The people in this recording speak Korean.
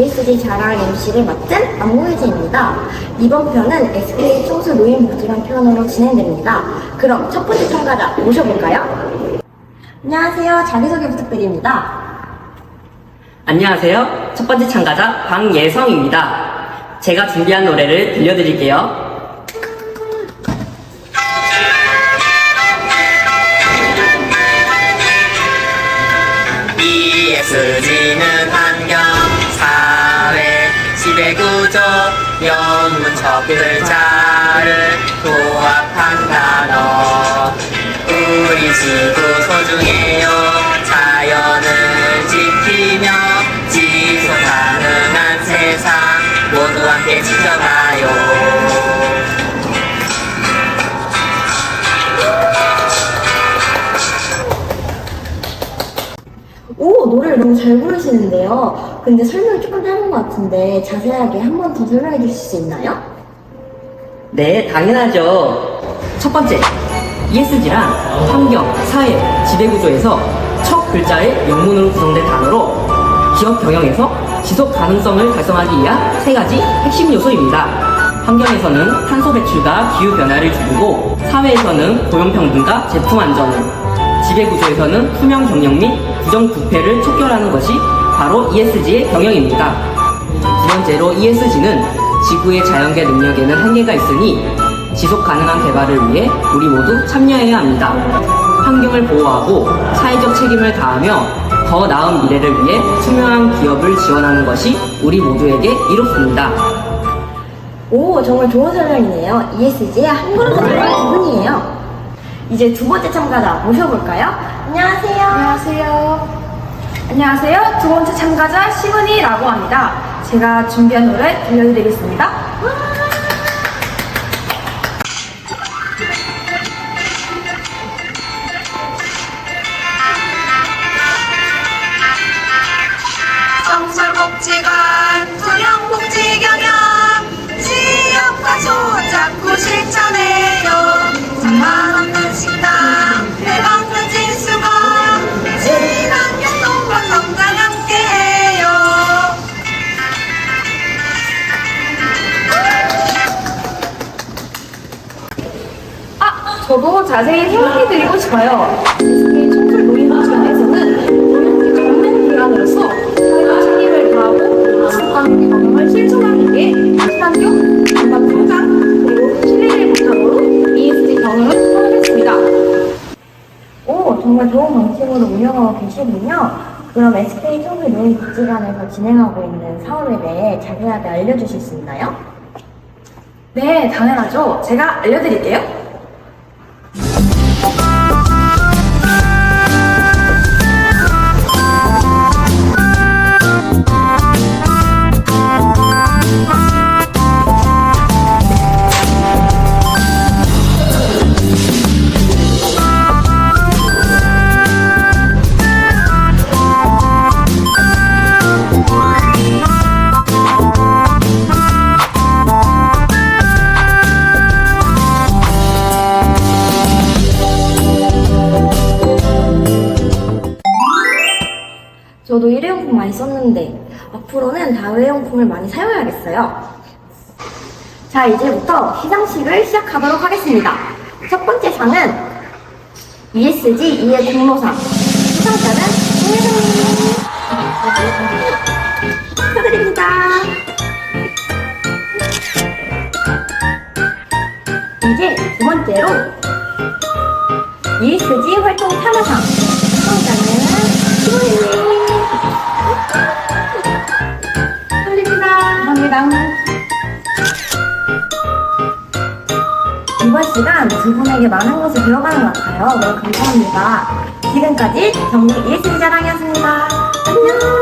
ESG 자랑 MC를 맡은 안무혜진입니다. 이번 편은 SK 청소 노인 복지관 편으로 진행됩니다. 그럼 첫 번째 참가자 모셔볼까요? 안녕하세요. 자기소개 부탁드립니다. 안녕하세요. 첫 번째 참가자 방예성입니다. 제가 준비한 노래를 들려드릴게요. ESG는 환경, 사회, 지배구조, 영문 첫 글자를 도합한 단어. 우리 지구 소중해요. 자연을 지키며 지속 가능한 세상 모두 함께 지켜봐요. 오, 노래를 너무 잘 부르시는데요. 근데 설명이 조금 짧은 것 같은데 자세하게 한 번 더 설명해 주실 수 있나요? 네, 당연하죠. 첫 번째, ESG란 환경, 사회, 지배구조에서 첫 글자의 영문으로 구성된 단어로 기업 경영에서 지속 가능성을 달성하기 위한 세 가지 핵심 요소입니다. 환경에서는 탄소 배출과 기후 변화를 줄이고 사회에서는 고용 평등과 제품 안전을 지배 구조에서는 투명 경영 및 부정 부패를 촉결하는 것이 바로 ESG의 경영입니다. 두 번째로 ESG는 지구의 자연계 능력에는 한계가 있으니 지속 가능한 개발을 위해 우리 모두 참여해야 합니다. 환경을 보호하고 사회적 책임을 다하며 더 나은 미래를 위해 투명한 기업을 지원하는 것이 우리 모두에게 이롭습니다. 오, 정말 좋은 설명이네요. ESG에 한 걸음 더 들어간 기분이에요. 이제 두 번째 참가자 모셔볼까요? 안녕하세요. 안녕하세요. 안녕하세요. 두 번째 참가자 시은이라고 합니다. 제가 준비한 노래 들려드리겠습니다. 저도 자세히 설명해드리고 싶어요. SK 청솔 노인복지관에서는 보육지 전문 기관으로서 사회적 책임을 다하고 지속가능 경영을 실천하기 위해 친환경, 건강 성장, 그리고 신뢰를 바탕으로 ESG 경영을 하겠습니다. 오, 정말 좋은 방식으로 운영하고 계시군요. 그럼 SK 청소 노인복지관에서 진행하고 있는 사업에 대해 자세하게 알려주실 수 있나요? 네, 당연하죠. 제가 알려드릴게요. 저도 일회용품 많이 썼는데 앞으로는 다회용품을 많이 사용해야겠어요. 자, 이제부터 시상식을 시작하도록 하겠습니다. 첫 번째 상은 ESG 2의 공로상. 수상자는 홍혜정님. 축하드립니다. 이제 두 번째로 ESG 활동 참여상. 수상자는 시호님. 축하드립니다. 감사합니다. 이번 시간 두 분에게 많은 것을 배워가는 것 같아요. 너무 감사합니다. 지금까지 정리 ESG 자랑이었습니다. 안녕!